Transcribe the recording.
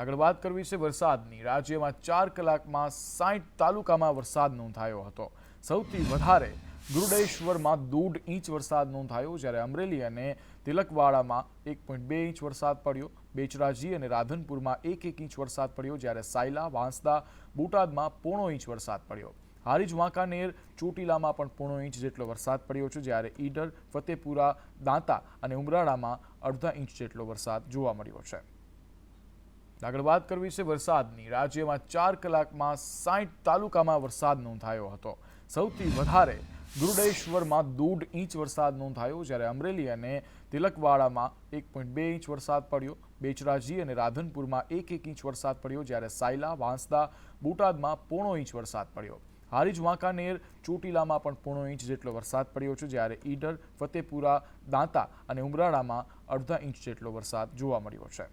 આગળ વાત કરવી છે વરસાદની. રાજ્યમાં ચાર કલાકમાં સાઠ તાલુકામાં વરસાદ નોંધાયો હતો. સૌથી વધારે ગુરુડેશ્વરમાં દોઢ ઇંચ વરસાદ નોંધાયો જ્યારે અમરેલી અને તિલકવાડામાં એક પોઈન્ટ બે ઇંચ વરસાદ પડ્યો. બેચરાજી અને રાધનપુરમાં એક એક ઇંચ વરસાદ પડ્યો જ્યારે સાયલા, વાંસદા, બોટાદમાં પોણો ઇંચ વરસાદ પડ્યો. હારીજ, વાંકાનેર, ચોટીલામાં પણ પોણો ઇંચ જેટલો વરસાદ પડ્યો છે જ્યારે ઈડર, ફતેપુરા, દાંતા અને ઉમરાળામાં અડધા ઇંચ જેટલો વરસાદ જોવા મળ્યો છે. આગળ વાત કરવી છે વરસાદની. રાજ્યમાં ચાર કલાકમાં સાઠ તાલુકામાં વરસાદ નોંધાયો હતો. સૌથી વધારે ગુરુડેશ્વરમાં દોઢ ઇંચ વરસાદ નોંધાયો, જ્યારે અમરેલી અને તિલકવાડામાં એક પોઈન્ટ બે ઇંચ વરસાદ પડ્યો. બેચરાજી અને રાધનપુરમાં એક એક ઇંચ વરસાદ પડ્યો, જ્યારે સાયલા, વાંસદા, બોટાદમાં પોણો ઇંચ વરસાદ પડ્યો. હારીજ વાંકાનેર, ચોટીલામાં પણ પોણો ઇંચ જેટલો વરસાદ પડ્યો છે, જ્યારે ઈડર, ફતેપુરા, દાંતા અને ઉમરાળામાં અડધા ઇંચ જેટલો વરસાદ જોવા મળ્યો છે.